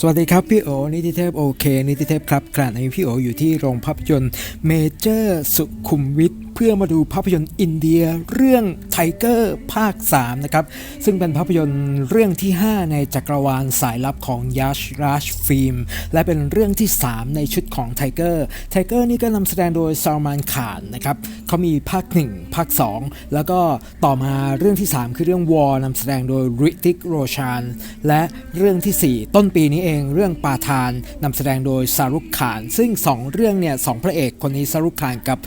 สวัสดีครับพี่โอนิติเทพโอเคนิติเทพครับขณะนี้พี่โออยู่ที่โรงภาพยนตร์เมเจอร์สุขุมวิท เพื่อมาดูภาพยนตร์อินเดียเรื่องไทเกอร์ภาค 3 นะครับ ซึ่งเป็นภาพยนตร์เรื่องที่ 5 ในจักรวาลสายลับของยัชราชฟิล์ม และเป็นเรื่องที่ 3 ในชุดของไทเกอร์ไทเกอร์นี่ก็นำแสดงโดยซาลมานขานนะครับเขามีภาค 1 ภาค 2 แล้วก็ต่อมาเรื่องที่ 3 คือเรื่องวอร์นำแสดงโดยริติกโรชาน และเรื่องทีสี่ 4 ต้นปีนี้เองเรื่องปาทานนำแสดงโดยซารุกขาน ซึ่ง 2 เรื่องเนี่ยสองพระเอกคนนี้ซารุกขานกับ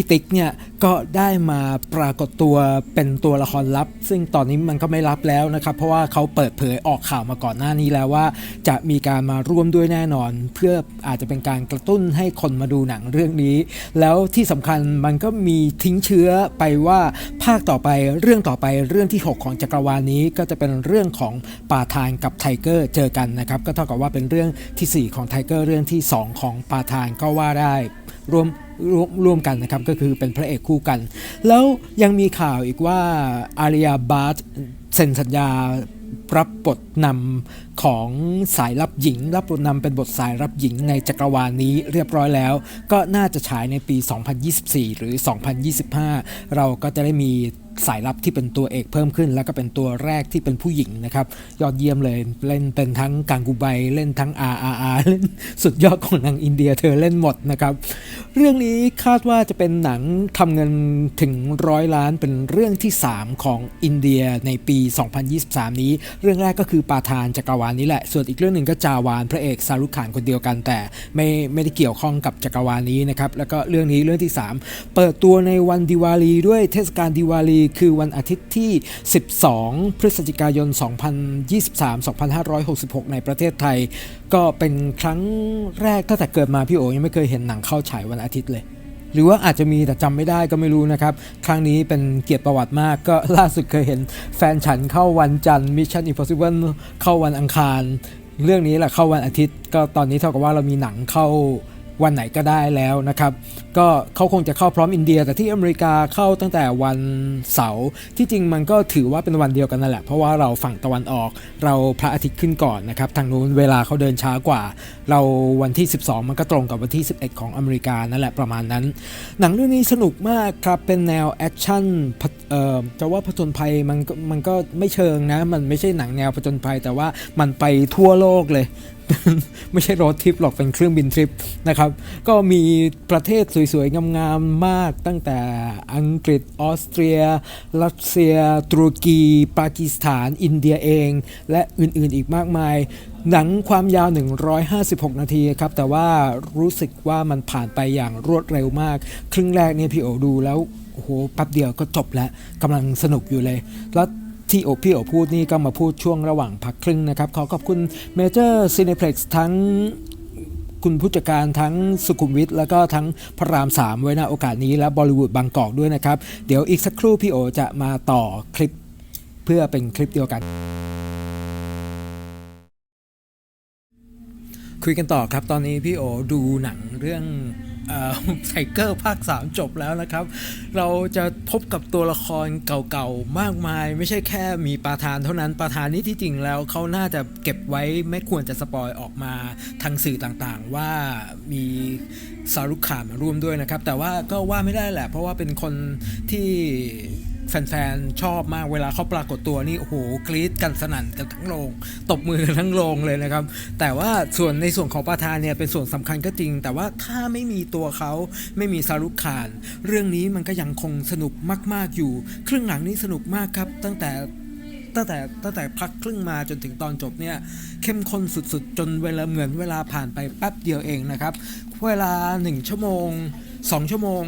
พี่ติ๊กเนี่ยก็ได้มาปรากฏตัวเป็นตัวละครลับ ซึ่งตอนนี้มันก็ไม่ลับแล้วนะครับ เพราะว่าเขาเปิดเผยออกข่าวมาก่อนหน้านี้แล้วว่า จะมีการมาร่วมด้วยแน่นอน เพื่ออาจจะเป็นการกระตุ้นให้คนมาดูหนังเรื่องนี้ แล้วที่สำคัญมันก็มีทิ้งเชื้อไปว่าภาคต่อไปเรื่องต่อไปเรื่องที่ 6 ของจักรวาลนี้ก็จะเป็นเรื่องของปาทานกับไทเกอร์เจอกันนะครับก็เท่ากับว่าเป็นเรื่องทีสี่4 ของไทเกอร์เรื่องที่ 2 ของปาทานก็ว่าได้รวม ร่วมร่วมกันนะครับก็คือเป็นพระเอกคู่กัน แล้วยังมีข่าวอีกว่าอาริยาบาร์เซ็นสัญญารับบทนำ ของสายลับหญิง รับนำเป็นบทสายลับหญิงในจักรวาลนี้เรียบร้อยแล้ว ก็น่าจะฉายในปี 2024 หรือ 2025 เราก็จะได้มีสายลับที่เป็นตัวเอกเพิ่มขึ้น แล้วก็เป็นตัวแรกที่เป็นผู้หญิงนะครับ ยอดเยี่ยมเลยเล่นเป็นทั้งกังกูไบเล่นทั้ง RRR เล่นสุดยอดของนางอินเดียเธอเล่นหมดนะครับ เรื่องนี้คาดว่าจะเป็นหนังทำเงินถึงร้อยล้านเป็นเรื่องที่ 3 ของอินเดียในปี 2023 นี้ เรื่องแรกก็คือปาทานจักรวาลนี้แหละ ส่วนอีกเรื่องหนึ่งก็จาวานพระเอกซารุขขานคนเดียวกัน แต่ไม่ไม่ได้เกี่ยวข้องกับจักรวาลนี้นะครับ แล้วก็เรื่องนี้เรื่องที่ 3 เปิดตัวในวันดิวาลีด้วยเทศกาลดิวาลี คือวันอาทิตย์ที่ 12 พฤศจิกายน 2023-2566 ในประเทศไทย ก็เป็นครั้งแรกตั้งแต่เกิดมาพี่โอยังไม่เคยเห็นหนังเข้าฉายวันอาทิตย์เลย หรือว่าอาจจะมีแต่จำไม่ได้ก็ไม่รู้นะครับ ครั้งนี้เป็นเกียรติประวัติมากก็ล่าสุดเคยเห็นแฟนฉันเข้าวันจันทร์มิชชั่นอิมพอสิเบิลเข้าวันอังคาร เรื่องนี้แหละเข้าวันอาทิตย์ ก็ตอนนี้เท่ากับว่าเรามีหนังเข้า วันไหนก็ได้แล้วนะครับ ก็เขาคงจะเข้าพร้อมอินเดีย แต่ที่อเมริกาเข้าตั้งแต่วันเสาร์ที่จริงมันก็ถือว่าเป็นวันเดียวกันนั่นแหละ เพราะว่าเราฝั่งตะวันออกเราพระอาทิตย์ขึ้นก่อนนะครับทางนู้นเวลาเขาเดินช้ากว่า เราวันที่ 12 มันก็ตรงกับวันที่ 11 ของอเมริกานั่นแหละประมาณนั้น หนังเรื่องนี้สนุกมากครับเป็นแนวแอคชั่นจะว่าผจญภัยมันก็มันก็ไม่เชิงนะมันไม่ใช่หนังแนวผจญภัย แต่ว่ามันไปทั่วโลกเลย ไม่ใช่รถทริปหรอกเป็นเครื่องบินทริปนะครับ ก็มีประเทศสวยๆ งามๆ มากตั้งแต่อังกฤษออสเตรีย รัสเซีย ตุรกี ปากีสถาน อินเดียเอง และอื่นๆอีกมากมาย หนังความยาว 156 นาทีครับ แต่ว่ารู้สึกว่ามันผ่านไปอย่างรวดเร็วมาก ครึ่งแรกเนี่ยพี่โอดูแล้วโอ้โหแป๊บเดียวก็จบแล้วกำลังสนุกอยู่เลยแล้ว ที่โอพี่โอพูดนี่ก็มาพูดช่วงระหว่างพักครึ่งนะครับ ขอขอบคุณเมเจอร์ซีเนเพล็กซ์ทั้งคุณผู้จัดการทั้งสุขุมวิทแล้วก็ทั้งพระราม3ไว้ณโอกาสนี้และบอลิวูดบางกอกด้วยนะครับ เดี๋ยวอีกสักครู่พี่โอจะมาต่อคลิปเพื่อเป็นคลิปเดียวกัน คุยกันต่อครับตอนนี้พี่โอดูหนังเรื่อง ไทเกอร์ภาค 3 จบแล้วนะครับ เราจะพบกับตัวละครเก่าๆ มากมาย ไม่ใช่แค่มีปาทานเท่านั้นปาทานนี้ที่จริงแล้วเขาน่าจะเก็บไว้ไม่ควรจะสปอยออกมาทางสื่อต่างๆ ว่ามีซารุขขานมาร่วมด้วยนะครับ แต่ว่าก็ว่าไม่ได้แหละ เพราะว่าเป็นคนที่ แฟนๆ ชอบมากเวลาเขาปรากฏตัวนี่โอ้โหกรี๊ดกันสนั่นกันทั้งโรงตบมือกันทั้งโรงเลยนะครับ แต่ว่าส่วนในส่วนของปาทานเนี่ยเป็นส่วนสำคัญก็จริง แต่ว่าถ้าไม่มีตัวเขาไม่มีซารุขขาน เรื่องนี้มันก็ยังคงสนุกมาก ๆอยู่ ครึ่งหลังนี้สนุกมากครับ ตั้งแต่ตั้งแต่ตั้งแต่พักครึ่งมาจนถึงตอนจบเนี่ยเข้มข้นสุดๆ จนเวลาเหมือนเวลาผ่านไปแป๊บเดียวเองนะครับ เวลา 1 ชั่วโมง 2 ชั่วโมง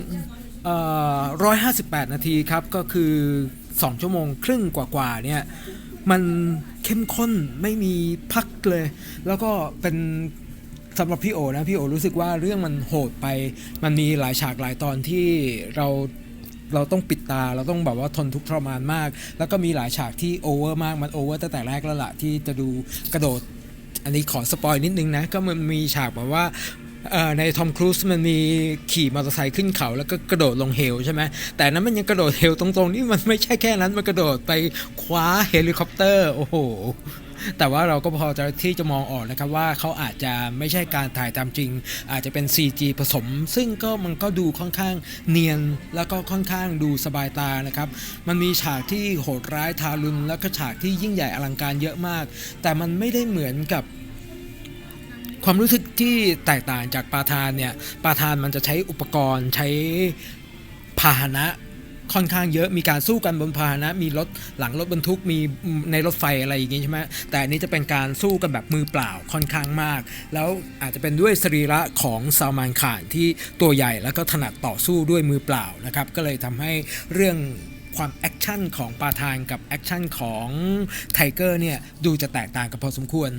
158 นาทีครับก็คือ 2 ชั่วโมงครึ่งกว่าๆเนี่ยมันเข้มข้นไม่มีพักเลย แล้วก็เป็นสำหรับพี่โอนะพี่โอรู้สึกว่าเรื่องมันโหดไป มันมีหลายฉากหลายตอนที่เราเราต้องปิดตาเราต้องแบบว่าทนทุกข์ทรมานมาก แล้วก็มีหลายฉากที่โอเวอร์มากมันโอเวอร์ตั้งแต่แรกแล้วล่ะที่จะดูกระโดดอันนี้ขอสปอยนิดนึงนะ ก็มันมีฉากแบบว่า ในทอมครูซมันมีขี่มอเตอร์ไซค์ขึ้นเขา แล้วก็กระโดดลงเหวใช่ไหมแต่นั้นมันยังกระโดดเหวตรงๆนี่มันไม่ใช่แค่นั้นมันกระโดดไปคว้าเฮลิคอปเตอร์โอ้โหแต่ว่าเราก็พอจะที่จะมองออกนะครับว่าเขาอาจจะไม่ใช่การถ่ายตามจริง อาจจะเป็น CG ผสม ซึ่งก็มันก็ดูค่อนข้างเนียนแล้วก็ค่อนข้างดูสบายตานะครับ มันมีฉากที่โหดร้ายทารุณแล้วก็ฉากที่ยิ่งใหญ่อลังการเยอะมาก แต่มันไม่ได้เหมือนกับ ความรู้สึกที่แตกต่างจากปาทานเนี่ยปาทานมันจะใช้อุปกรณ์ใช้พาหนะค่อนข้างเยอะมีการสู้กันบนพาหนะ มีรถหลังรถบรรทุกมีในรถไฟอะไรอย่างงี้ใช่ไหมแต่อันนี้จะเป็นการสู้กันแบบมือเปล่าค่อนข้างมาก แล้วอาจจะเป็นด้วยสรีระของซาวมานขานที่ตัวใหญ่แล้วก็ถนัดต่อสู้ด้วยมือเปล่านะครับ ก็เลยทำให้เรื่องความแอคชั่นของปาทานกับแอคชั่นของไทเกอร์เนี่ยดูจะแตกต่างกันพอสมควร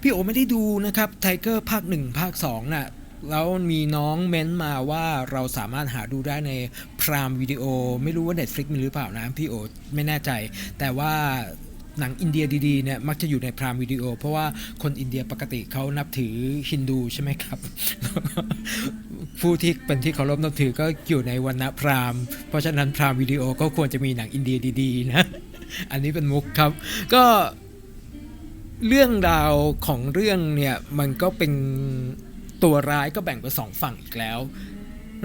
พี่โอไม่ได้ดูนะครับไทเกอร์ภาค 1 ภาค2น่ะแล้วมีน้องเม้นต์มาว่าเราสามารถหาดูได้ในพรามวิดีโอ ไม่รู้ว่า Netflix มีหรือเปล่านะพี่โอไม่แน่ใจ แต่ว่าหนังอินเดียดีๆเนี่ยมักจะอยู่ในพรามวิดีโอ เพราะว่าคนอินเดียปกติเขานับถือฮินดูใช่ไหมครับ ผู้ที่เป็นที่เคารพนับถือก็อยู่ในวันณะพรามเพราะฉะนั้นพรามวิดีโอก็ควรจะมีหนังอินเดียดีๆนะ อันนี้เป็นมุกครับ ก็ เรื่องราวของเรื่องเนี่ยมันก็เป็นตัวร้ายก็แบ่งเป็นสองฝั่งอีกแล้ว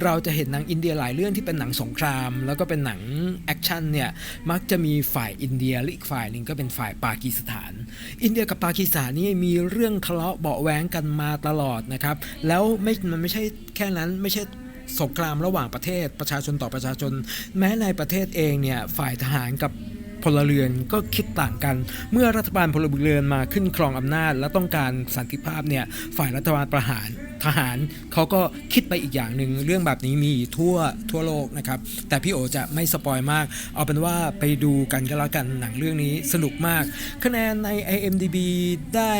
เราจะเห็นหนังอินเดียหลายเรื่องที่เป็นหนังสงคราม แล้วก็เป็นหนังแอคชั่นเนี่ยมักจะมีฝ่ายอินเดียและอีกฝ่ายหนึ่งก็เป็นฝ่ายปากีสถาน อินเดียกับปากีสถานนี่มีเรื่องทะเลาะเบาะแว้งกันมาตลอดนะครับแล้วไม่มันไม่ใช่แค่นั้นไม่ใช่สงครามระหว่างประเทศประชาชนต่อประชาชน แม้ในประเทศเองเนี่ยฝ่ายทหารกับ พลเรือนก็คิดต่างกัน เมื่อรัฐบาลพลเรือนมาขึ้นครองอำนาจ และต้องการสันติภาพเนี่ยฝ่ายรัฐบาลประหารทหารเขาก็คิดไปอีกอย่างหนึ่งเรื่องแบบนี้มีทั่วทั่วโลกนะครับ แต่พี่โอจะไม่สปอยมาก เอาเป็นว่าไปดูกันก็แล้วกันหนังเรื่องนี้สนุกมาก คะแนนใน IMDB ได้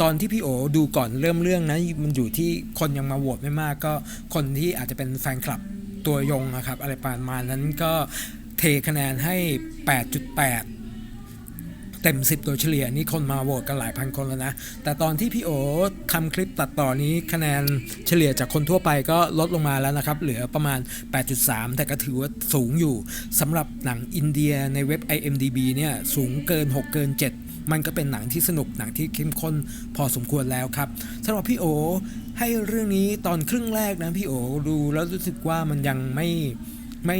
ตอนที่พี่โอดูก่อนเริ่มเรื่องนะมันอยู่ที่คนยังมาโหวตไม่มากก็คนที่อาจจะเป็นแฟนคลับตัวยงนะครับอะไรประมาณนั้นก็ เทคะแนนให้ 8.8 เต็ม 10 โดยเฉลี่ยนี่คนมาโหวตกันหลายพันคนแล้วนะ แต่ตอนที่พี่โอทำคลิปตัดต่อนี้คะแนนเฉลี่ยจากคนทั่วไปก็ลดลงมาแล้วนะครับ เหลือประมาณ 8.3 แต่ก็ถือว่าสูงอยู่สำหรับหนังอินเดียในเว็บ IMDB เนี่ยสูงเกิน 6 เกิน 7มันก็เป็นหนังที่สนุกหนังที่เข้มข้นพอสมควรแล้วครับสำหรับพี่โอให้เรื่องนี้ตอนครึ่งแรกนะพี่โอดูแล้วรู้สึกว่ามันยังไม่ ไม่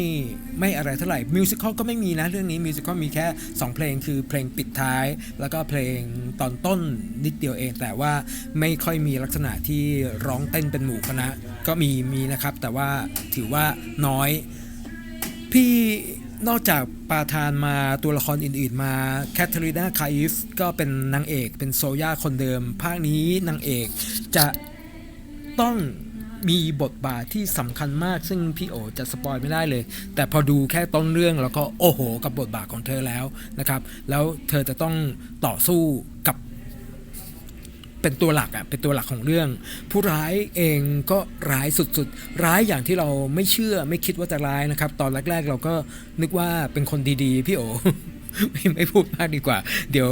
ไม่อะไรเท่าไหร่มิวสิควลก็ไม่มีนะเรื่องนี้มิวสิควลมีแค่ 2 เพลงคือเพลงปิดท้าย แล้วก็เพลงตอนต้นนิดเดียวเอง แต่ว่าไม่ค่อยมีลักษณะที่ร้องเต้นเป็นหมู่คณะ ก็มีมีนะครับ แต่ว่าถือว่าน้อย พี่นอกจากปาทานมาตัวละครอื่นๆมาแคทเธอรีนาคาอิฟก็เป็นนางเอกเป็นโซย่าคนเดิม ภาคนี้นางเอกจะต้อง มีบทบาทที่สำคัญมาก ซึ่งพี่โอจะสปอยไม่ได้เลย แต่พอดูแค่ต้นเรื่องแล้วก็โอ้โห กับบทบาทของเธอแล้วนะครับ แล้วเธอจะต้องต่อสู้กับเป็นตัวหลักอะเป็นตัวหลักของเรื่อง ผู้ร้ายเองก็ร้ายสุดๆ ร้ายอย่างที่เราไม่เชื่อไม่คิดว่าจะร้ายนะครับ ตอนแรก ๆ เราก็นึกว่าเป็นคนดีๆ พี่โอไม่ไม่พูดมากดีกว่า เดี๋ยว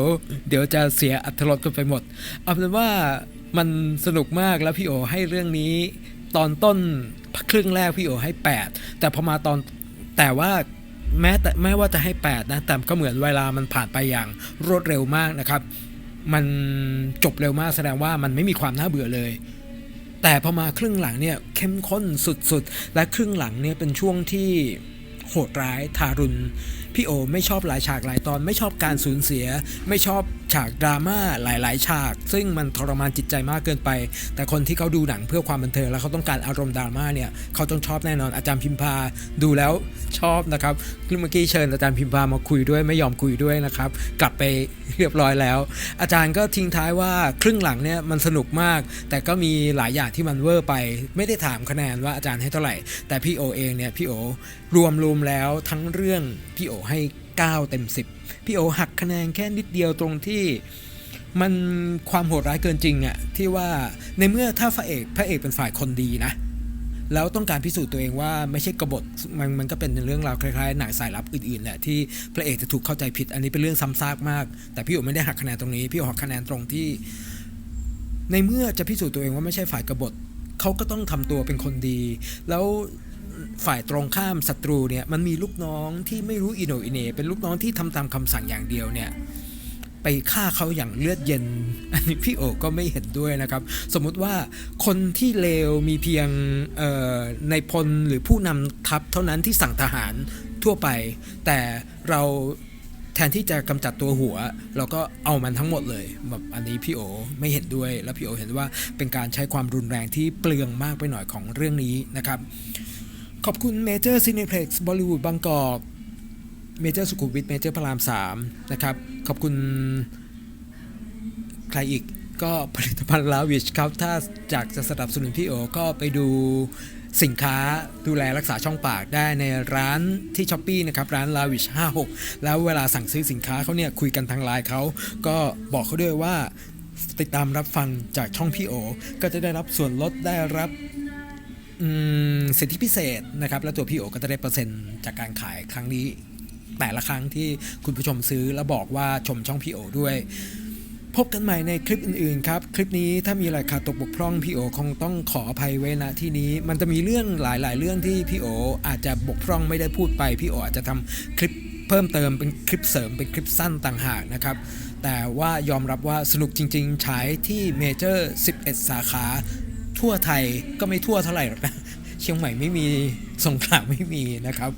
เดี๋ยวจะเสียอัตรสกันไปหมดเอาเป็นว่ามันสนุกมากแล้วพี่โอให้เรื่องนี้ ตอนต้นครึ่งแรกพี่โอให้ 8 แต่พอมาตอนแต่ว่าแม้แต่แม้ว่าจะให้ 8 นะ แต่ก็เหมือนเวลามันผ่านไปอย่างรวดเร็วมากนะครับ มันจบเร็วมากแสดงว่ามันไม่มีความน่าเบื่อเลย แต่พอมาครึ่งหลังเนี่ยเข้มข้นสุดๆ และครึ่งหลังเนี่ยเป็นช่วงที่โหดร้ายทารุณ พี่โอไม่ชอบหลายฉากหลายตอนไม่ชอบการสูญเสีย ไม่ชอบฉากดราม่าหลาย ๆ ฉาก ซึ่งมันทรมานจิตใจมากเกินไป แต่คนที่เขาดูหนังเพื่อความบันเทิงแล้วเขาต้องการอารมณ์ดราม่าเนี่ยเขาต้องชอบแน่นอนอาจารย์พิมพาดูแล้วชอบนะครับเมื่อกี้เชิญอาจารย์พิมพามาคุยด้วยไม่ยอมคุยด้วยนะครับกลับไปเรียบร้อยแล้ว อาจารย์ก็ทิ้งท้ายว่าครึ่งหลังเนี่ยมันสนุกมาก แต่ก็มีหลายอย่างที่มันเวอร์ไป ไม่ได้ถามคะแนนว่าอาจารย์ให้เท่าไหร่ แต่พี่โอเองเนี่ยพี่โอรวมรวมแล้วทั้งเรื่องพี่โอให้ 9 เต็ม 10 พี่โอหักคะแนนแค่นิดเดียวตรงที่มันความโหดร้ายเกินจริงอะที่ว่าในเมื่อถ้าพระเอกพระเอกเป็นฝ่ายคนดีนะ แล้วต้องการพิสูจน์ตัวเองว่าไม่ใช่กบฏมันมันก็เป็นเรื่องราวคล้ายๆหนังสายลับอื่นๆแหละที่พระเอกจะถูกเข้าใจผิด อันนี้เป็นเรื่องซ้ำซากมาก แต่พี่โอไม่ได้หักคะแนนตรงนี้ พี่โอหักคะแนนตรงที่ ในเมื่อจะพิสูจน์ตัวเองว่าไม่ใช่ฝ่ายกบฏเขาก็ต้องทำตัวเป็นคนดี แล้ว ฝ่ายตรงข้ามศัตรูเนี่ยมันมีลูกน้องที่ไม่รู้อินโนอินเนเป็นลูกน้องที่ทำตามคำสั่งอย่างเดียวเนี่ยไปฆ่าเขาอย่างเลือดเย็น อันนี้พี่โอก็ไม่เห็นด้วยนะครับ สมมุติว่าคนที่เลวมีเพียงในพลหรือผู้นำทัพเท่านั้นที่สั่งทหารทั่วไป แต่เราแทนที่จะกำจัดตัวหัว เราก็เอามันทั้งหมดเลยแบบอันนี้พี่โอไม่เห็นด้วย แล้วพี่โอเห็นว่าเป็นการใช้ความรุนแรงที่เปลืองมากไปหน่อยของเรื่องนี้นะครับ ขอบคุณเมเจอร์ซีนิเพล็กซ์บอลิวูดบางกอกเมเจอร์สุขุมวิทเมเจอร์พระราม3นะครับ ขอบคุณ ใครอีกก็ผลิตภัณฑ์ลาวิชครับ ถ้าจากจะสนับสนุนพี่โอก็ไปดูสินค้าดูแลรักษาช่องปากได้ในร้านที่ช้อปปีนะครับ ร้านลาวิช56 แล้วเวลาสั่งซื้อสินค้าเขาเนี่ย คุยกันทางไลน์เขาก็บอกเขาด้วยว่าติดตามรับฟังจากช่องพี่โอ ก็จะได้รับส่วนลดได้รับ สิทธิพิเศษนะครับ แล้วตัวพี่โอก็จะได้เปอร์เซ็นต์จากการขายครั้งนี้ แต่ละครั้งที่คุณผู้ชมซื้อแล้วบอกว่าชมช่องพี่โอด้วย พบกันใหม่ในคลิปอื่นๆครับ คลิปนี้ถ้ามีอะไรขาดตกบกพร่องพี่โอคงต้องขออภัยไว้ณที่นี้ มันจะมีเรื่องหลายๆ เรื่องที่พี่โออาจจะบกพร่องไม่ได้พูดไปพี่โออาจจะทำคลิปเพิ่มเติมเป็นคลิปเสริมเป็นคลิปสั้นต่างหากนะครับ แต่ว่ายอมรับว่าสนุกจริง ๆ ฉายที่เมเจอร์ 11 สาขา ทั่วไทยก็ไม่ทั่วเท่าไหร่หรอกนะเชียงใหม่ไม่มีสงขลาไม่มีนะครับ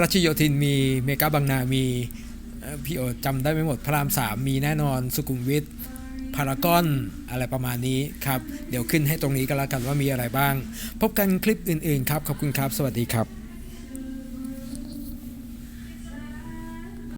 รัชโยธินมีเมกาบางนามีพี่โอจำได้ไม่หมดพระรามสามมีแน่นอนสุขุมวิทพารากอนอะไรประมาณนี้ครับ เดี๋ยวขึ้นให้ตรงนี้ก็แล้วกันว่ามีอะไรบ้าง พบกันคลิปอื่นๆครับ ขอบคุณครับ สวัสดีครับ